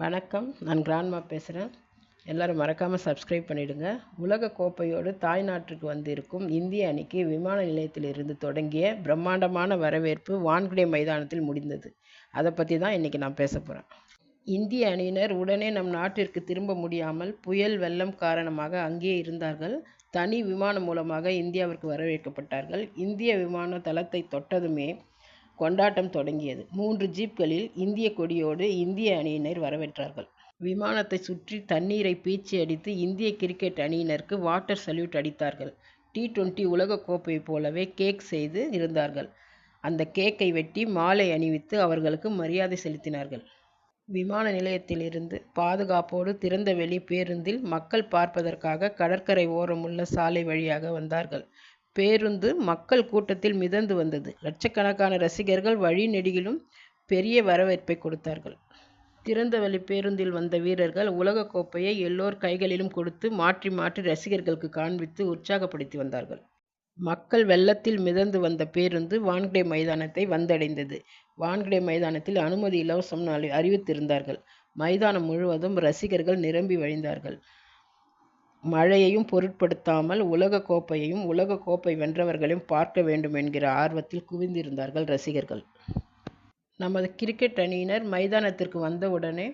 வணக்கம். நான் கிராண்ட்மா பேசுகிறேன் எல்லோரும் மறக்காமல் சப்ஸ்கிரைப் பண்ணிவிடுங்க உலக கோப்பையோடு தாய்நாட்டுக்கு வந்திருக்கும் இந்திய அணிக்கு விமான நிலையத்திலிருந்து தொடங்கிய பிரம்மாண்டமான வரவேற்பு வான்குடை மைதானத்தில் முடிந்தது. அதை பற்றி தான் இன்றைக்கி நான் பேச போகிறேன் இந்திய அணியினர் உடனே நம் நாட்டிற்கு திரும்ப முடியாமல் புயல் வெள்ளம் காரணமாக அங்கேயே இருந்தார்கள். தனி விமானம் மூலமாக இந்தியாவிற்கு வரவேற்கப்பட்டார்கள். இந்திய விமான தளத்தை தொட்டதுமே கொண்டாட்டம் தொடங்கியது. மூன்று ஜீப்களில் இந்திய கொடியோடு இந்திய அணியினர் வரவேற்றார்கள். விமானத்தை சுற்றி தண்ணீரை பீச்சி அடித்து இந்திய கிரிக்கெட் அணியினருக்கு வாட்டர் சல்யூட் அடித்தார்கள். டி டுவெண்ட்டி உலகக்கோப்பை போலவே கேக் செய்து இருந்தார்கள். அந்த கேக்கை வெட்டி மாலை அணிவித்து அவர்களுக்கு மரியாதை செலுத்தினார்கள். விமான நிலையத்திலிருந்து பாதுகாப்போடு திறந்தவெளி பேருந்தில் மக்கள் பார்ப்பதற்காக கடற்கரை ஓரமுள்ள சாலை வழியாக வந்தார்கள். பேருந்து மக்கள் கூட்டத்தில் மிதந்து வந்தது. லட்சக்கணக்கான ரசிகர்கள் வழிநெடுகிலும் பெரிய வரவேற்பை கொடுத்தார்கள். திறந்தவெளி பேருந்தில் வந்த வீரர்கள் உலகக்கோப்பையை எல்லோர் கைகளிலும் கொடுத்து மாற்றி மாற்றி ரசிகர்களுக்கு காண்பித்து உற்சாகப்படுத்தி வந்தார்கள். மக்கள் வெள்ளத்தில் மிதந்து வந்த பேருந்து வான்கடே மைதானத்தை வந்தடைந்தது. வான்கடே மைதானத்தில் அனுமதி இலவசம் அறிவித்திருந்தார்கள். மைதானம் முழுவதும் ரசிகர்கள் நிரம்பி வழிந்தார்கள். மழையையும் பொருட்படுத்தாமல் உலக கோப்பையையும் உலக கோப்பை வென்றவர்களையும் பார்க்க வேண்டும் என்கிற ஆர்வத்தில் குவிந்திருந்தார்கள் ரசிகர்கள். நமது கிரிக்கெட் அணியினர் மைதானத்திற்கு வந்தவுடனே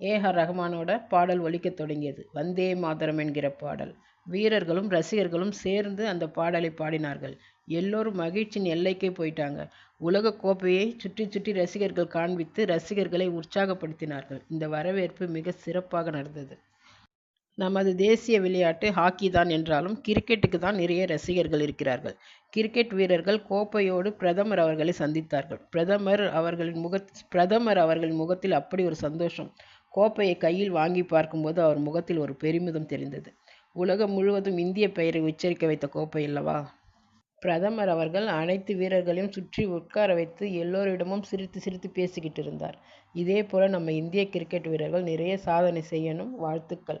ஏ ரஹ்மானோட பாடல் ஒலிக்கத் தொடங்கியது. வந்தே மாதரம் என்கிற பாடல். வீரர்களும் ரசிகர்களும் சேர்ந்து அந்த பாடலை பாடினார்கள். எல்லோரும் மகிழ்ச்சியின் எல்லைக்கே போயிட்டாங்க. உலக கோப்பையை சுற்றி சுற்றி ரசிகர்கள் காண்பித்து ரசிகர்களை உற்சாகப்படுத்தினார்கள். இந்த வரவேற்பு மிக சிறப்பாக நடந்தது. நமது தேசிய விளையாட்டு ஹாக்கி தான் என்றாலும் கிரிக்கெட்டுக்கு தான் நிறைய ரசிகர்கள் இருக்கிறார்கள். கிரிக்கெட் வீரர்கள் கோப்பையோடு பிரதமர் அவர்களை சந்தித்தார்கள். பிரதமர் அவர்களின் முக பிரதமர் அவர்களின் முகத்தில் அப்படி ஒரு சந்தோஷம். கோப்பையை கையில் வாங்கி பார்க்கும்போது அவர் முகத்தில் ஒரு பெருமிதம் தெரிந்தது. உலகம் முழுவதும் இந்திய பெயரை உச்சரிக்க வைத்த கோப்பை அல்லவா? பிரதமர் அவர்கள் அனைத்து வீரர்களையும் சுற்றி உட்கார வைத்து எல்லோரிடமும் சிரித்து சிரித்து பேசிக்கிட்டு இருந்தார். இதே போல் நம்ம இந்திய கிரிக்கெட் வீரர்கள் நிறைய சாதனை செய்யணும். வாழ்த்துக்கள்.